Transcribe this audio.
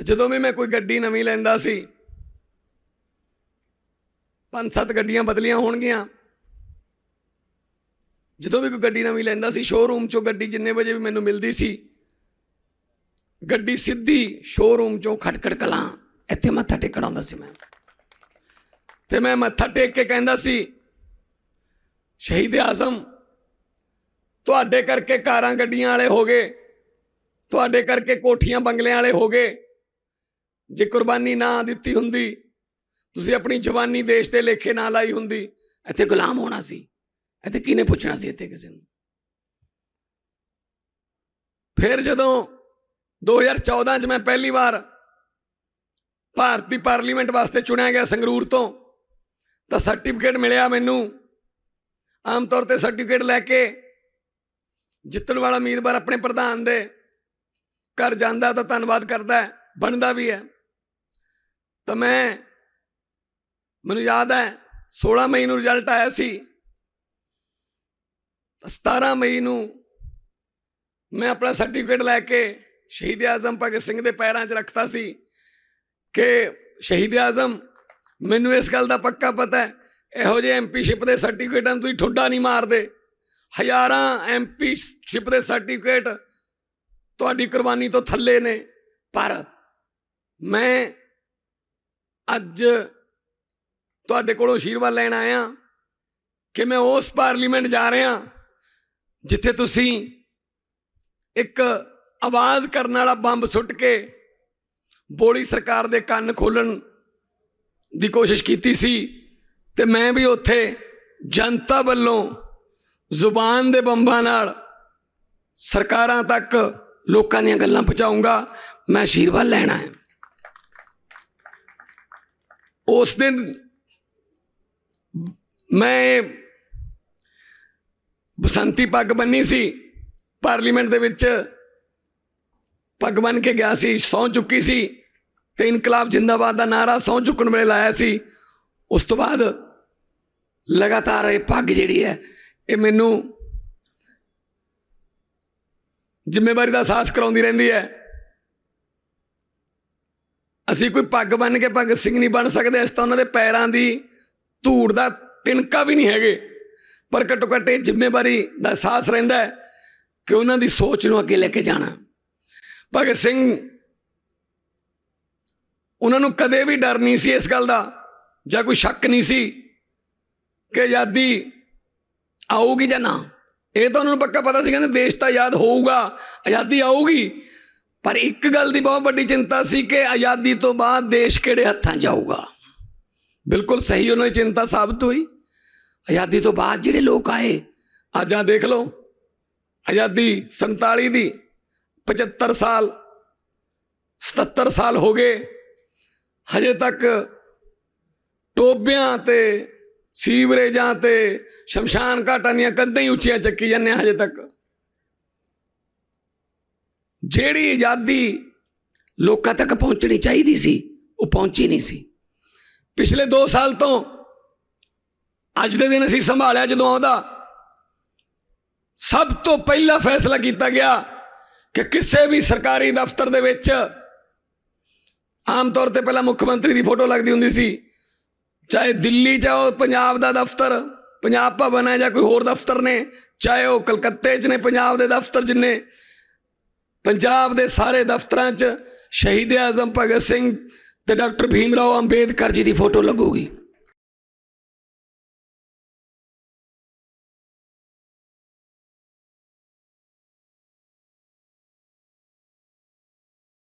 ਤੇ ਜਦੋਂ ਵੀ ਮੈਂ ਕੋਈ ਗੱਡੀ ਨਵੀਂ ਲੈਂਦਾ ਸੀ ਪੰਜ ਸੱਤ ਗੱਡੀਆਂ ਬਦਲੀਆਂ ਹੋਣਗੀਆਂ। ਜਦੋਂ ਵੀ ਕੋਈ ਗੱਡੀ ਨਵੀਂ ਲੈਂਦਾ ਸੀ ਸ਼ੋਰੂਮ ਚੋਂ ਗੱਡੀ ਜਿੰਨੇ ਵਜੇ ਵੀ ਮੈਨੂੰ ਮਿਲਦੀ ਸੀ, ਗੱਡੀ ਸਿੱਧੀ ਸ਼ੋਰੂਮ ਚੋਂ ਖਟਖਟ ਕਲਾਂ, ਇੱਥੇ ਮੱਥਾ ਟੇਕਣ ਆਉਂਦਾ ਸੀ ਮੈਂ। ਤੇ ਮੈਂ ਮੱਥਾ ਟੇਕ ਕੇ ਕਹਿੰਦਾ ਸੀ, ਸ਼ਹੀਦ ਆਜ਼ਮ, ਤੁਹਾਡੇ ਕਰਕੇ ਕਾਰਾਂ ਗੱਡੀਆਂ ਵਾਲੇ ਹੋ ਗਏ, ਤੁਹਾਡੇ ਕਰਕੇ ਕੋਠੀਆਂ ਬੰਗਲਿਆਂ ਵਾਲੇ ਹੋ ਗਏ ਜੇ ਕੁਰਬਾਨੀ ਨਾ ਦਿੱਤੀ ਹੁੰਦੀ, ਤੁਸੀਂ ਆਪਣੀ ਜਵਾਨੀ ਦੇਸ਼ ਦੇ ਲੇਖੇ ਨਾ ਲਾਈ ਹੁੰਦੀ, ਇੱਥੇ ਗੁਲਾਮ ਹੋਣਾ ਸੀ। ਇੱਥੇ ਕਿਹਨੇ ਪੁੱਛਣਾ ਸੀ ਇੱਥੇ ਕਿਸੇ ਨੂੰ? ਫਿਰ ਜਦੋਂ 2014 ਚ ਮੈਂ ਪਹਿਲੀ ਵਾਰ ਭਾਰਤੀ ਪਾਰਲੀਮੈਂਟ ਵਾਸਤੇ ਚੁਣਿਆ ਗਿਆ ਸੰਗਰੂਰ ਤੋਂ, ਤਾਂ ਸਰਟੀਫਿਕੇਟ ਮਿਲਿਆ ਮੈਨੂੰ। ਆਮ ਤੌਰ ਤੇ ਸਰਟੀਫਿਕੇਟ ਲੈ ਕੇ ਜਿੱਤਣ ਵਾਲਾ ਉਮੀਦਵਾਰ ਆਪਣੇ ਪ੍ਰਧਾਨ ਦੇ ਘਰ ਜਾਂਦਾ ਤਾਂ ਧੰਨਵਾਦ ਕਰਦਾ ਬਣਦਾ ਵੀ ਹੈ। ਤਾਂ ਮੈਂ, ਮੈਨੂੰ ਯਾਦ ਹੈ 16 ਮਈ ਨੂੰ ਰਿਜ਼ਲਟ ਆਇਆ ਸੀ। ਤਾਂ 17 ਮਈ ਨੂੰ ਮੈਂ ਆਪਣਾ ਸਰਟੀਫਿਕੇਟ ਲੈ ਕੇ ਸ਼ਹੀਦ ਆਜ਼ਮ ਭਗਤ ਸਿੰਘ ਦੇ ਪੈਰਾਂ 'ਚ ਰੱਖਤਾ ਸੀ ਕਿ ਸ਼ਹੀਦ ਆਜ਼ਮ, ਮੈਨੂੰ ਇਸ ਗੱਲ ਦਾ ਪੱਕਾ ਪਤਾ ਹੈ, ਇਹੋ ਜਿਹੇ ਐਮਪੀਸ਼ਿਪ ਦੇ ਸਰਟੀਫਿਕੇਟਾਂ ਨੂੰ ਤੁਸੀਂ ਠੁੱਡਾ ਨਹੀਂ ਮਾਰਦੇ। ਹਜ਼ਾਰਾਂ ਐਮਪੀਸ਼ਿਪ ਦੇ ਸਰਟੀਫਿਕੇਟ ਤੁਹਾਡੀ ਕੁਰਬਾਨੀ ਤੋਂ ਥੱਲੇ ਨੇ, ਪਰ ਮੈਂ ਅੱਜ ਤੁਹਾਡੇ ਕੋਲੋਂ ਆਸ਼ੀਰਵਾਦ ਲੈਣ ਆਇਆ ਕਿ ਮੈਂ ਉਸ ਪਾਰਲੀਮੈਂਟ ਜਾ ਰਿਹਾ ਜਿੱਥੇ ਤੁਸੀਂ ਇੱਕ ਆਵਾਜ਼ ਕਰਨ ਵਾਲਾ ਬੰਬ ਸੁੱਟ ਕੇ ਬੋਲੀ ਸਰਕਾਰ ਦੇ ਕੰਨ ਖੋਲਣ ਦੀ ਕੋਸ਼ਿਸ਼ ਕੀਤੀ ਸੀ ਤੇ ਮੈਂ ਵੀ ਉੱਥੇ ਜਨਤਾ ਵੱਲੋਂ ਜ਼ੁਬਾਨ ਦੇ ਬੰਬਾਂ ਨਾਲ ਸਰਕਾਰਾਂ ਤੱਕ ਲੋਕਾਂ ਦੀਆਂ ਗੱਲਾਂ ਪਹੁੰਚਾਉਂਗਾ ਮੈਂ ਆਸ਼ੀਰਵਾਦ ਲੈਣਾ ਹੈ ਉਸ ਦਿਨ ਮੈਂ ਬਸੰਤੀ ਪੱਗ ਬੰਨੀ ਸੀ। ਪਾਰਲੀਮੈਂਟ ਦੇ ਵਿੱਚ ਪੱਗ ਬੰਨ ਕੇ ਗਿਆ ਸੀ ਸੌਂ ਚੁੱਕੀ ਸੀ ਤੇ ਇਨਕਲਾਬ ਜਿੰਦਾਬਾਦ ਦਾ ਨਾਰਾ ਸੌਂ ਚੁੱਕਣ ਵੇਲੇ ਲਾਇਆ ਸੀ। ਉਸ ਤੋਂ ਬਾਅਦ ਲਗਾਤਾਰ ਇਹ ਪੱਗ ਜਿਹੜੀ ਹੈ, ਇਹ ਮੈਨੂੰ ਜ਼ਿੰਮੇਵਾਰੀ ਦਾ ਅਹਿਸਾਸ ਕਰਾਉਂਦੀ ਰਹਿੰਦੀ ਹੈ। ਅਸੀਂ ਕੋਈ ਪੱਗ ਬੰਨ ਕੇ ਭਗਤ ਸਿੰਘ ਨਹੀਂ ਬਣ ਸਕਦੇ ਇਸ ਤਾਂ ਉਹਨਾਂ ਦੇ ਪੈਰਾਂ ਦੀ ਧੂੜ ਦਾ ਤਿਨਕਾ ਵੀ ਨਹੀਂ ਹੈਗੇ। ਪਰ ਘੱਟੋ ਘੱਟ ਇਹ ਜ਼ਿੰਮੇਵਾਰੀ ਦਾ ਅਹਿਸਾਸ ਰਹਿੰਦਾ ਕਿ ਉਹਨਾਂ ਦੀ ਸੋਚ ਨੂੰ ਅੱਗੇ ਲੈ ਕੇ ਜਾਣਾ। ਭਗਤ ਸਿੰਘ, ਉਹਨਾਂ ਨੂੰ ਕਦੇ ਵੀ ਡਰ ਨਹੀਂ ਸੀ ਇਸ ਗੱਲ ਦਾ, ਜਾਂ ਕੋਈ ਸ਼ੱਕ ਨਹੀਂ ਸੀ ਕਿ ਆਜ਼ਾਦੀ ਆਊਗੀ ਜਾਂ ਨਾ। ਇਹ ਤਾਂ ਉਹਨਾਂ ਨੂੰ ਪੱਕਾ ਪਤਾ ਸੀ, ਕਹਿੰਦੇ ਦੇਸ਼ ਤਾਂ ਆਜ਼ਾਦ ਹੋਊਗਾ, ਆਜ਼ਾਦੀ ਆਊਗੀ। ਪਰ ਇੱਕ ਗੱਲ ਦੀ ਬਹੁਤ ਵੱਡੀ ਚਿੰਤਾ ਸੀ ਕਿ ਆਜ਼ਾਦੀ ਤੋਂ ਬਾਅਦ ਦੇਸ਼ ਕਿਹੜੇ ਹੱਥਾਂ ਜਾਊਗਾ? ਬਿਲਕੁਲ ਸਹੀ ਉਹਨਾਂ ਦੀ ਚਿੰਤਾ ਸਾਬਤ ਹੋਈ। ਆਜ਼ਾਦੀ ਤੋਂ ਬਾਅਦ ਜਿਹੜੇ ਲੋਕ ਆਏ, ਅੱਜ ਆ ਦੇਖ ਲਓ, ਆਜ਼ਾਦੀ 47 ਦੀ 75 ਸਾਲ 77 ਸਾਲ ਹੋ ਗਏ। ਹਜੇ ਤੱਕ ਟੋਬਿਆਂ ਤੇ, ਸੀਵਰੇਜਾਂ ਤੇ ਸ਼ਮਸ਼ਾਨ ਘਾਟਾਂ ਦੀਆਂ ਕੰਧਾਂ ਹੀ ਉੱਚੀਆਂ ਚੱਕੀ ਜਾਂਦੇ ਹਜੇ ਤੱਕ। ਜਿਹੜੀ ਆਜ਼ਾਦੀ ਲੋਕਾਂ ਤੱਕ ਪਹੁੰਚਣੀ ਚਾਹੀਦੀ ਸੀ, ਉਹ ਪਹੁੰਚੀ ਨਹੀਂ ਸੀ। ਪਿਛਲੇ 2 ਸਾਲ ਤੋਂ ਅੱਜ ਦੇ ਦਿਨ ਅਸੀਂ ਸੰਭਾਲਿਆ ਜਦੋਂ ਆਉਂਦਾ, ਸਭ ਤੋਂ ਪਹਿਲਾ ਫੈਸਲਾ ਕੀਤਾ ਗਿਆ ਕਿ ਕਿਸੇ ਵੀ ਸਰਕਾਰੀ ਦਫ਼ਤਰ ਦੇ ਵਿੱਚ ਆਮ ਤੌਰ ਤੇ ਪਹਿਲਾਂ ਮੁੱਖ ਮੰਤਰੀ ਦੀ ਫੋਟੋ ਲੱਗਦੀ ਹੁੰਦੀ ਸੀ, ਚਾਹੇ ਦਿੱਲੀ ਜਾਓ, ਪੰਜਾਬ ਦਾ ਦਫ਼ਤਰ, ਪੰਜਾਬ ਭਵਨ ਹੈ ਜਾਂ ਕੋਈ ਹੋਰ ਦਫ਼ਤਰ ਨੇ, ਚਾਹੇ ਉਹ ਕਲਕੱਤੇ 'ਚ ਨੇ, ਪੰਜਾਬ ਦੇ ਦਫ਼ਤਰ ਜਿੰਨੇ ਪੰਜਾਬ ਦੇ ਸਾਰੇ ਦਫ਼ਤਰਾਂ 'ਚ ਸ਼ਹੀਦ ਆਜ਼ਮ ਭਗਤ ਸਿੰਘ ਤੇ ਡਾਕਟਰ ਭੀਮ ਰਾਓ ਅੰਬੇਦਕਰ ਜੀ ਦੀ ਫੋਟੋ ਲੱਗੂਗੀ।